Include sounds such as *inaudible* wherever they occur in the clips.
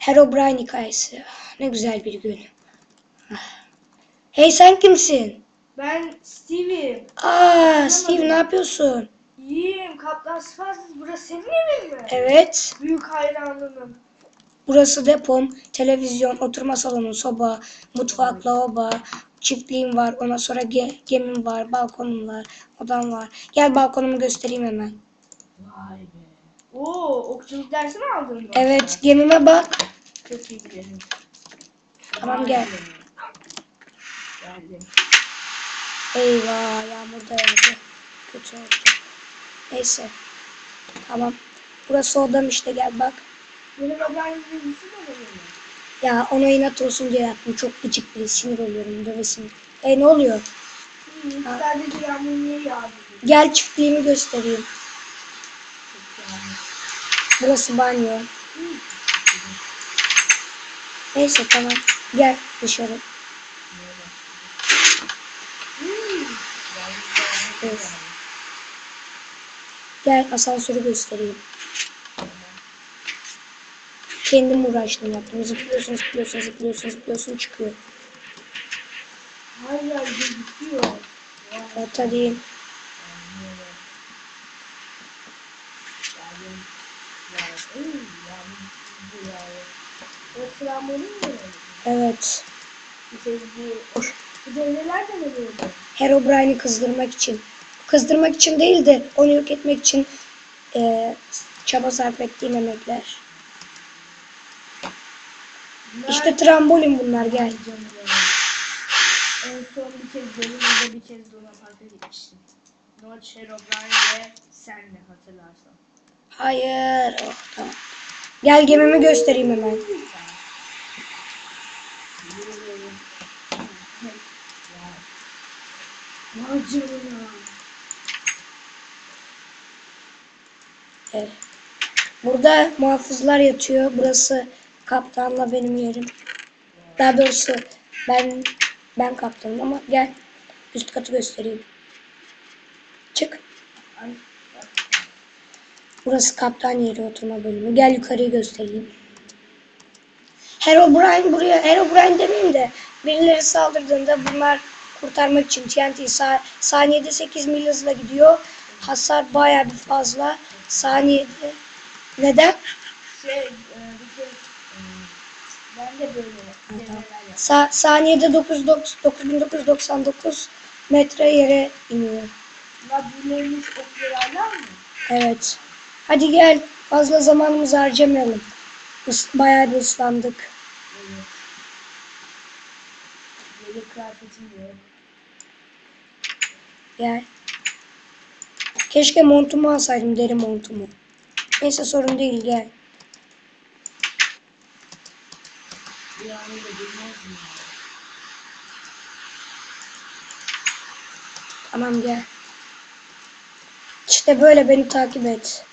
Herobrine hikayesi. Ne güzel bir gün. Hey sen kimsin? Ben Steve'im. Aa Steve ne yapıyorsun? İyiyim. Kaptan Sıfarsız. Burası senin evin mi? Evet. Büyük hayranlığım. Burası depom, televizyon, oturma salonu, soba, mutfak, lavabo, çiftliğim var. Ondan sonra ge- gemim var, balkonum var, odam var. Gel balkonumu göstereyim hemen. Vay be. Oo, okçuluk dersi mi aldın mı? Evet, gemime bak. Çok iyi gidelim. Tamam, gel. Geldim. Eyvah, yağmur da yağdı. Kötü oldu. Neyse. Tamam. Burası odam işte gel bak. Benim ablam bilgisi de benim. Ya ona inat olsun diye yaptım. Çok gıcık biri. Sinir oluyorum. Dövesin. E ne oluyor? Hı, Ha. Sadece yağmur niye yağdı? Gel çiftliğimi göstereyim. Burası banyo. Hı. Neyse tamam. Gel dışarı. Evet. Gel asansörü göstereyim. Kendim uğraştım yaptım. Zıplıyorsun, zıplıyorsun, zıplıyorsun, zıplıyorsun çıkıyor. Gözüküyor. Vay. Evet hadi. Geldim. O trambolin mi? Evet. Bir de? Herobrine'i kızdırmak için. Kızdırmak için değil de onu yok etmek için eee, çaba sarf ettiğim emekler. İşte trambolin bunlar gel. En son bir kez Deniz bir kez Luna Park'a gitmiştim. Notch, Herobrine ve senle hatırlarsan. Hayır. Oh, tamam. Gel gemimi göstereyim hemen. Evet. Burada muhafızlar yatıyor. Burası kaptanla benim yerim. Daha doğrusu ben ben kaptanım ama gel üst katı göstereyim. Çık. Ay, Burası kaptan yeri oturma bölümü. Gel yukarıyı göstereyim. Herobrine buraya Herobrine demeyeyim de birileri saldırdığında bunlar kurtarmak için TNT sa- saniyede 8 mil hızla gidiyor. Hasar bayağı bir fazla. Saniyede neden? Şey, e, bir kez e, ben de böyle. Sa- saniyede 9, 9999 metre yere iniyor. Bunlar birilerinin okyalarlar mı? Evet. Hadi gel. Fazla zamanımızı harcamayalım. Bayağı bir ıslandık. Evet. Gel. Keşke montumu alsaydım deri montumu. Neyse sorun değil gel. Tamam gel. İşte böyle beni takip et.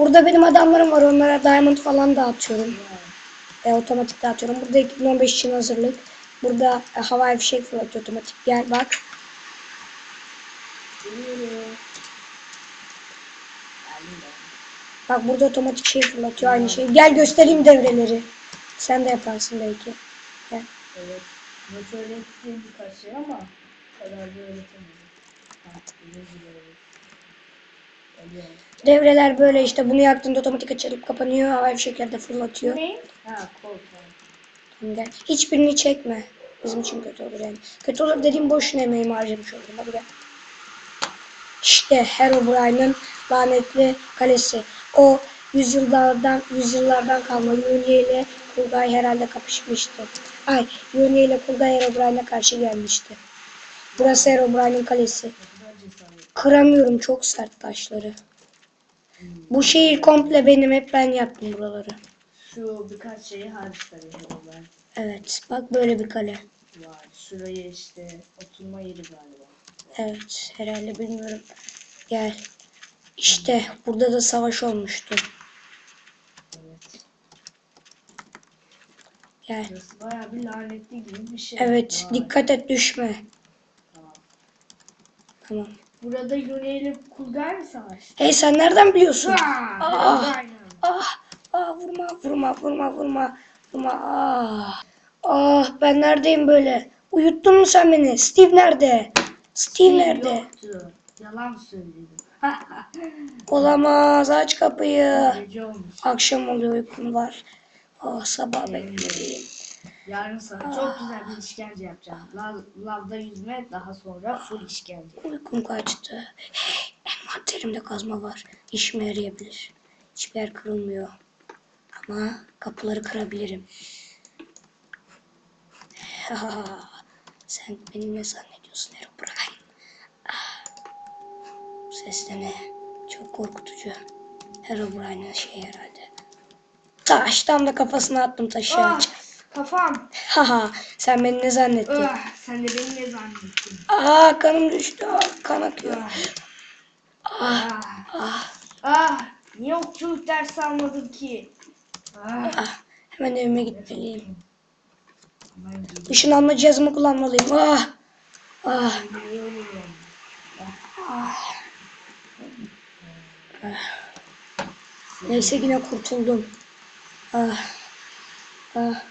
Burada benim adamlarım var. Onlara diamond falan dağıtıyorum. E, otomatik dağıtıyorum. Burada 2015 için hazırlık. Burada e, havai fişek fırlatıyor otomatik. Gel bak. Bak burada otomatik şey fırlatıyor aynı şey. Gel göstereyim devreleri. Sen de yaparsın belki. Gel. Evet. Not öğrettiğim birkaç şey ama kadar da öğretemedim. Devreler böyle işte bunu yaktığında otomatik açılıp kapanıyor. Havai fişekler de fırlatıyor. Ne? Ha, gel. Hiçbirini çekme. Bizim için kötü olur yani. Kötü olur dediğim boşuna emeğimi harcamış oldum. Hadi gel. İşte Herobrine'ın lanetli kalesi. O yüzyıllardan yüzyıllardan kalma Yunie ile Kulgay herhalde kapışmıştı. Ay Yunie ile Kulgay Herobrine'e karşı gelmişti. Burası Herobrine'in kalesi. Kıramıyorum çok sert taşları. Bu şehir komple benim. Hep ben yaptım buraları. Şu birkaç şeyi ben. Evet. Bak böyle bir kale. Var. Şurayı işte oturma yeri galiba. Evet. Herhalde bilmiyorum. Gel. İşte burada da savaş olmuştu. Evet. Gel. Burası bayağı bir lanetli gibi bir şey. Evet. Vay, Dikkat et düşme. Tamam. Tamam. Burada Yune ile Kulgar mı savaştı? Hey sen nereden biliyorsun? Ha, Ah. aynen. Ah. Ah vurma vurma vurma vurma. Vurma. Ah. Ah ben neredeyim böyle? Uyuttun mu sen beni? Steve nerede? Steve nerede? Yoktu. Yalan söyledim. *laughs* Olamaz. Aç kapıyı. Akşam oluyor uykum var. Ah sabah bekleyin. Yarın sana çok güzel bir işkence yapacağım. Lav, lavda yüzme daha sonra full işkence. Uykum kaçtı. Hey, envanterimde kazma var. İşime yarayabilir. Hiçbir yer kırılmıyor. Ama kapıları kırabilirim. *laughs* Sen beni ne zannediyorsun Herobrine? Ah, Bu ses de ne? Çok korkutucu. Herobrine'in şey herhalde. Taş tam da kafasına attım taşı. Ah, kafam. Haha sen beni ne zannettin? Ah, sen de beni ne zannettin? Aa kanım düştü. Aa, kan akıyor. Ah, Ah, ah, ah, ah. Niye okçuluk dersi almadın ki? Ah, ah. Hemen evime gitmeliyim. Işınlanma cihazımı kullanmalıyım. Ah, ah, ah. Neyse yine kurtuldum. Ah, ah, ah.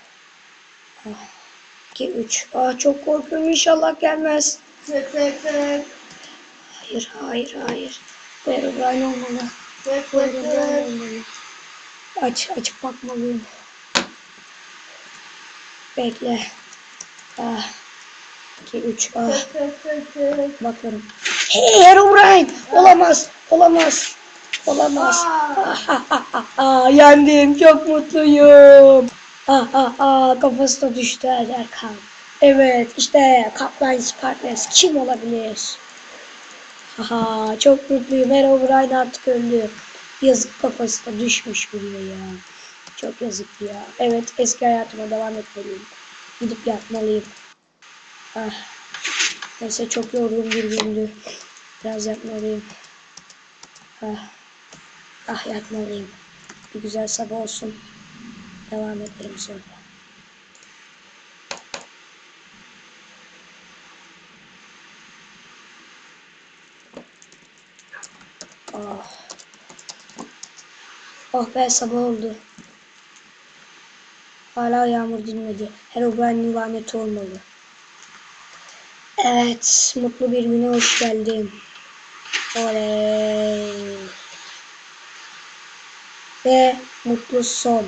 2, 3. Ah çok korkuyorum inşallah gelmez. Tık tık tık. Hayır, hayır, hayır. Bu Herobrine olmalı. Tık Bu tık Herobrine tık. olmalı. Aç, açıp bakmalıyım. Bekle. Ah. 2, 3. Ah. Tık tık tık tık. Bakıyorum. Hey Herobrine! Olamaz. Olamaz. Olamaz. Ah. Ah, ah, ah, ah, yendim. Çok mutluyum. Ah, ah, ah, kafası da düştü Erkan. Evet işte Kaplan Sparkles kim olabilir? Haha çok mutluyum. Herobrine artık öldü. Yazık kafası da düşmüş buraya ya. Çok yazık ya. Evet eski hayatıma devam etmeliyim. Gidip yatmalıyım. Ah. Neyse çok yorgun bir gündü. Biraz yatmalıyım. Ah. Ah yatmalıyım. Bir güzel sabah olsun. Devam ederim sonra. Oh. Oh be sabah oldu. Hala yağmur dinmedi. Herobrine'in laneti olmalı. Evet, mutlu bir güne hoş geldin. Oley. Ve mutlu son.